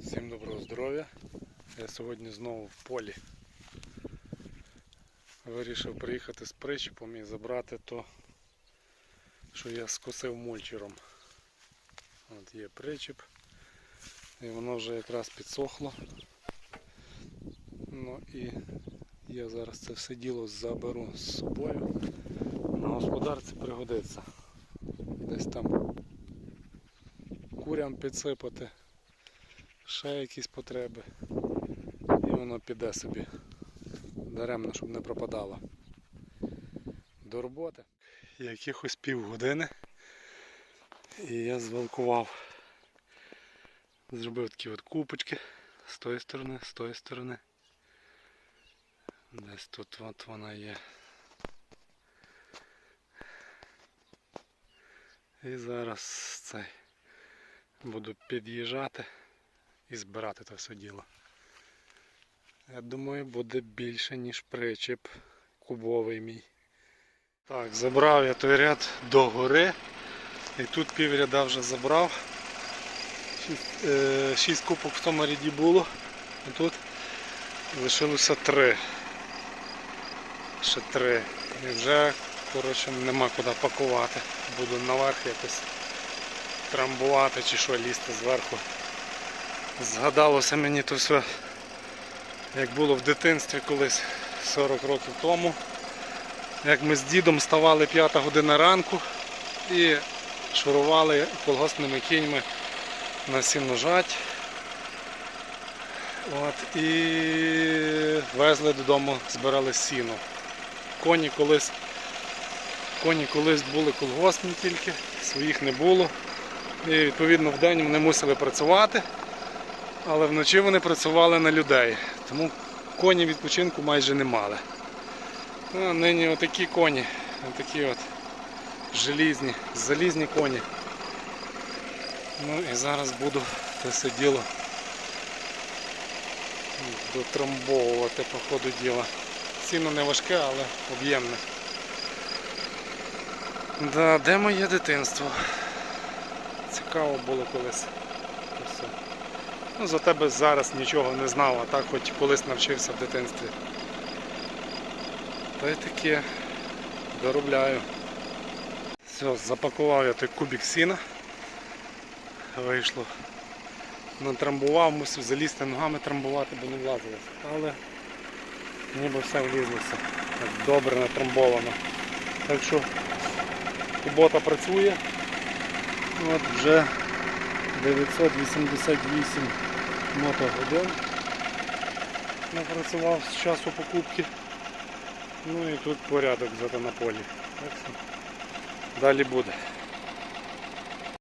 Всім доброго здоров'я. Я сьогодні знову в полі. Вирішив приїхати з причепом і забрати то, що я скосив мульчером. От є причеп. І воно вже якраз підсохло. Ну і я зараз це все діло заберу з собою. На господарці пригодиться. Десь там курям підсипати ще якісь потреби. І воно піде собі даремно, щоб не пропадало. До роботи. Якихось півгодини. І я звалкував. Зробив такі от купочки з тої сторони, з тої сторони. Десь тут от вона є. І зараз цей буду під'їжджати і збирати це все діло. Я думаю, буде більше, ніж причіп кубовий мій. Так, забрав я той ряд до гори. І тут півряда вже забрав. Шість, е, шість кубок в тому ряді було. А тут лишилося три. Ще три. І вже коротше, нема куди пакувати. Буду наверх якось трамбувати чи що лізти зверху. Згадалося мені то все, як було в дитинстві колись 40 років тому. Як ми з дідом ставали 5 година ранку і шурували колгоспними кіньми на сіножать. От, і везли додому, збирали сіно. Коні колись, коні колись були колгоспні тільки, своїх не було. І відповідно в день вони мусили працювати, але вночі вони працювали на людей. Тому коні відпочинку майже не мали. Ну, а нині отакі коні, отакі от желізні, залізні коні. Ну і зараз буду це все діло дотрамбовувати по ходу діла. Сіно не важке, але об'ємне. Да, де моє дитинство? Цікаво було колись. Ну, за тебе зараз нічого не знав, а так хоч колись навчився в дитинстві. Та й таке доробляю. Все, запакував я той кубик сіна. Вийшло. Натрамбував, мусив залізти ногами трамбувати, бо не влазилося. Але ніби все влізлося. Так добре натрамбовано. Так що робота працює. От вже 988 мотогодин напрацював з часу покупки. Ну і тут порядок зато на полі. Далі буде.